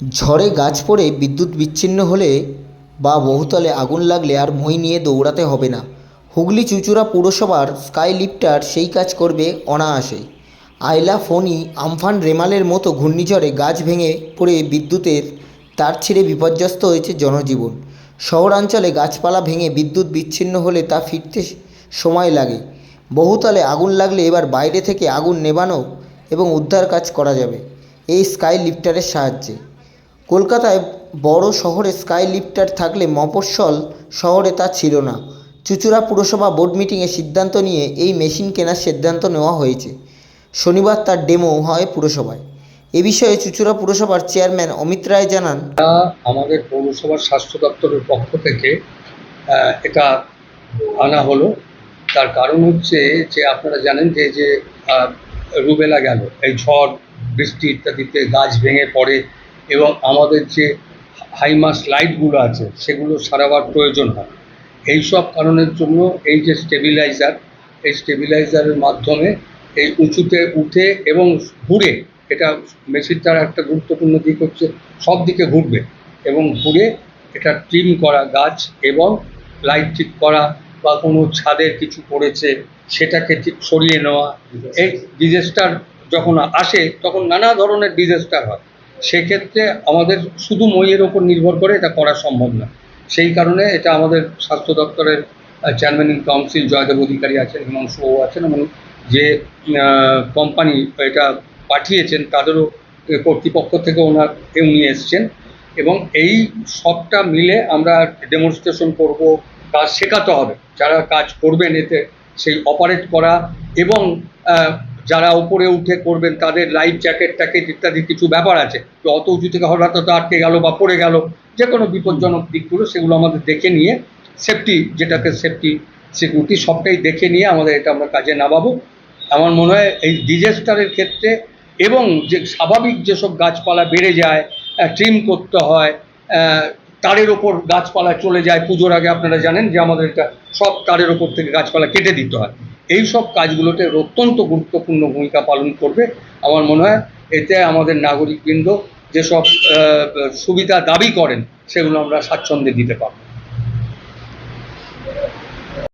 ঝড়ে গাছ পড়ে বিদ্যুৎ বিচ্ছিন্ন হলে বা বহুতলে আগুন লাগলে আর মই নিয়ে দৌড়াতে হবে না। হুগলি চুঁচুড়া পুরসভার স্কাই লিফটার সেই কাজ করবে অনায়াসে আয়লা ফণি আমফান রেমালের মতো ঘূর্ণিঝড়ে গাছ ভেঙে পড়ে বিদ্যুতের তার ছিঁড়ে বিপর্যস্ত হয়েছে জনজীবন। শহরাঞ্চলে গাছপালা ভেঙে বিদ্যুৎ বিচ্ছিন্ন হলে তা ফিরতে সময় লাগে। বহুতলে আগুন লাগলে এবার বাইরে থেকে আগুন নেভানো এবং উদ্ধার কাজ করা যাবে। এই স্কাই লিফটারের সাহায্যে। কলকাতায় বড় শহরে স্কাই লিফটার থাকলে মফস্বল শহরে তা ছিল না। চুঁচুড়া পুরসভা বোর্ড মিটিংয়ে সিদ্ধান্ত নিয়ে এই মেশিন কেনার সিদ্ধান্ত নেওয়া হয়েছে। শনিবার তার ডেমো হয় পুরসভায়। এ বিষয়ে চুঁচুড়া পুরসভার চেয়ারম্যান অমিত রায় জানান আমাদের পৌরসভার স্বাস্থ্য দপ্তরের পক্ষ থেকে এটা আনা হলো। তার কারণ হচ্ছে যে আপনারা জানেন যে যে রুবেলা গেল। এই ঝড়, বৃষ্টি ইত্যাদিতে গাছ ভেঙে পড়ে এবং আমাদের যে হাইমাস লাইটগুলো আছে, সেগুলো সারাবার প্রয়োজন হয়। এই সব কারণের জন্য এই যে স্টেবিলাইজার, এই স্টেবিলাইজারের মাধ্যমে এই উঁচুতে উঠে এবং ঘুরে, এটা মেশিনটার একটা গুরুত্বপূর্ণ দিক হচ্ছে সব দিকে ঘুরবে এবং ঘুরে এটা ট্রিম করা গাছ এবং লাইট ঠিক করা বা কোনো ছাদের কিছু পড়েছে, সেটাকে ঠিক সরিয়ে নেওয়া। এই ডিজাস্টার যখন আসে, তখন নানা ধরনের ডিজাস্টার হয়। সেক্ষেত্রে আমাদের শুধু মইয়ের ওপর নির্ভর করে এটা করা সম্ভব না। সেই কারণে এটা আমাদের স্বাস্থ্য দপ্তরের chairman in council Joydeb Adhikari আছেন হিমাংশুবাবু আছেন এবং যে কোম্পানি এটা পাঠিয়েছেন তাদেরও কর্তৃপক্ষ থেকে ওনার উনি এসছেন এবং এই সবটা মিলে আমরা ডেমনস্ট্রেশন করব, কাজ শেখাতে হবে। যারা কাজ করবেন এতে সেই অপারেট করা এবং যারা উপরে উঠে করবেন, তাদের লাইফ জ্যাকেট ট্যাকেট ইত্যাদি কিছু ব্যাপার আছে। তো অত উঁচু থেকে হঠাৎ হয়তো আটকে গেল বা পড়ে গেল যে কোনো বিপজ্জনক দিকগুলো সেগুলো আমাদের দেখে নিয়ে সেফটি যেটাকে সেফটি সিকিউরিটি সবটাই দেখে নিয়ে আমাদের এটা আমরা কাজে নামাবো। আমার মনে হয় এই ডিজাস্টারের ক্ষেত্রে এবং যে স্বাভাবিক যেসব গাছপালা বেড়ে যায় ট্রিম করতে হয় তারের ওপর গাছপালা চলে যায়, পুজোর আগে আপনারা জানেন যে আমাদের এটা সব তারের ওপর থেকে গাছপালা কেটে দিতে হয়। এই সব কাজগুলোতে অত্যন্ত গুরুত্বপূর্ণ ভূমিকা পালন করবে। আমার মনে হয় এতে আমাদের নাগরিকবৃন্দ যেসব সুবিধা দাবি করেন, সেগুলো আমরা স্বাচ্ছন্দ্যে দিতে পারব।